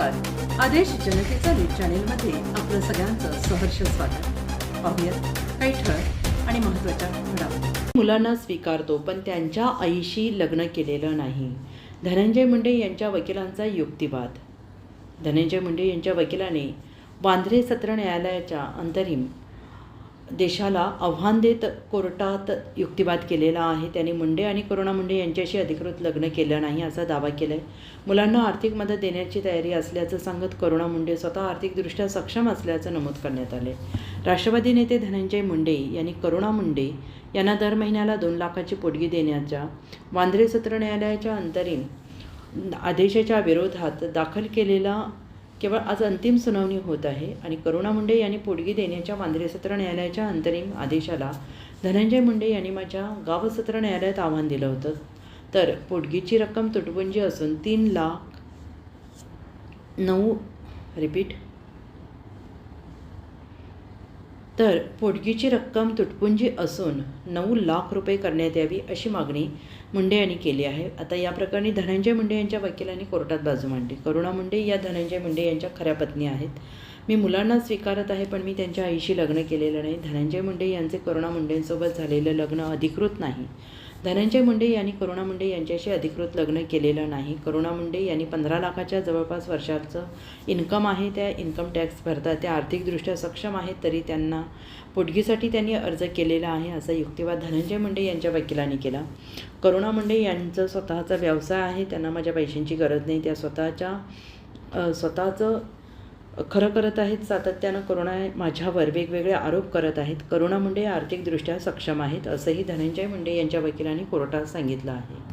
आदेश जनतेचा न्यूज चॅनेलमध्ये आपलं सगळ्यांचं सहर्ष स्वागत. पाहूयात काही ठळक आणि महत्त्वाच्या घडामोडी. मुलांना स्वीकारतो पण त्यांच्या आईशी लग्न केलेलं नाही. धनंजय मुंडे यांच्या वकिलांचा युक्तिवाद. धनंजय मुंडे यांच्या वकिलाने वांद्रे सत्र न्यायालयाच्या अंतरिम देशाला आव्हान देत कोर्टात युक्तिवाद केलेला आहे. त्यांनी मुंडे आणि करुणा मुंडे यांच्याशी अधिकृत लग्न केलं नाही असा दावा केला आहे मुलांना आर्थिक मदत देण्याची तयारी असल्याचं सांगत करुणा मुंडे स्वतः आर्थिकदृष्ट्या सक्षम असल्याचं नमूद करण्यात आले राष्ट्रवादी नेते धनंजय मुंडे यांनी करुणा मुंडे यांना दर महिन्याला दोन लाखाची पोटगी देण्याच्या वांद्रे सत्र न्यायालयाच्या अंतरिम आदेशाच्या विरोधात दाखल केलेला केवळ आज अंतिम सुनावणी होत आहे आणि करुणा मुंडे यांनी पोटगी देण्याच्या वांद्रे सत्र न्यायालयाच्या अंतरिम आदेशाला धनंजय मुंडे यांनी माझ्या गाव सत्र न्यायालयात आव्हान दिलं होतं. तर पोटगीची रक्कम तुटपुंजी असून तीन लाख नऊ रिपीट तर पोटगीची रक्कम तुटपुंजी असून नऊ लाख रुपये करण्यात यावी अशी मागणी मुंडे यांनी केली आहे. आता या प्रकरणी धनंजय मुंडे यांच्या वकिलांनी कोर्टात बाजू मांडली. करुणा मुंडे या धनंजय मुंडे यांच्या खऱ्या पत्नी आहेत. मी मुलांना स्वीकारत आहे पण मी त्यांच्या आईशी लग्न केलेलं नाही. धनंजय मुंडे यांचे करुणा मुंडेंसोबत झालेलं लग्न अधिकृत नाही. धनंजय मुंडे यांनी करुणा मुंडे यांच्याशी अधिकृत लग्न केलेलं नाही. करुणा मुंडे यांनी पंधरा लाखाच्या जवळपास वर्षाचं इन्कम आहे त्या इन्कम टॅक्स भरतात. त्या आर्थिकदृष्ट्या सक्षम आहेत तरी त्यांना पोटगीसाठी त्यांनी अर्ज केलेला आहे असा युक्तिवाद धनंजय मुंडे यांच्या वकिलांनी केला. करुणा मुंडे यांचं स्वतःचा व्यवसाय आहे त्यांना माझ्या पैशांची गरज नाही. त्या स्वतःच्या स्वतःचं खरं करत आहेत सातत्यानं करुणा माझ्यावर वेगवेगळे आरोप करत आहेत. करुणा मुंडे आर्थिकदृष्ट्या सक्षम आहेत असंही धनंजय मुंडे यांच्या वकिलांनी कोर्टात सांगितलं आहे.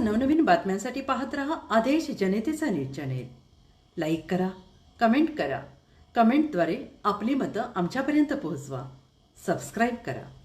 नवनवीन बातम्यांसाठी पाहत रहा आदेश जनतेचा न्यूज चॅनेल. लाईक करा कमेंट करा. कमेंटद्वारे आपली मतं आमच्यापर्यंत पोहोचवा. सबस्क्राईब करा.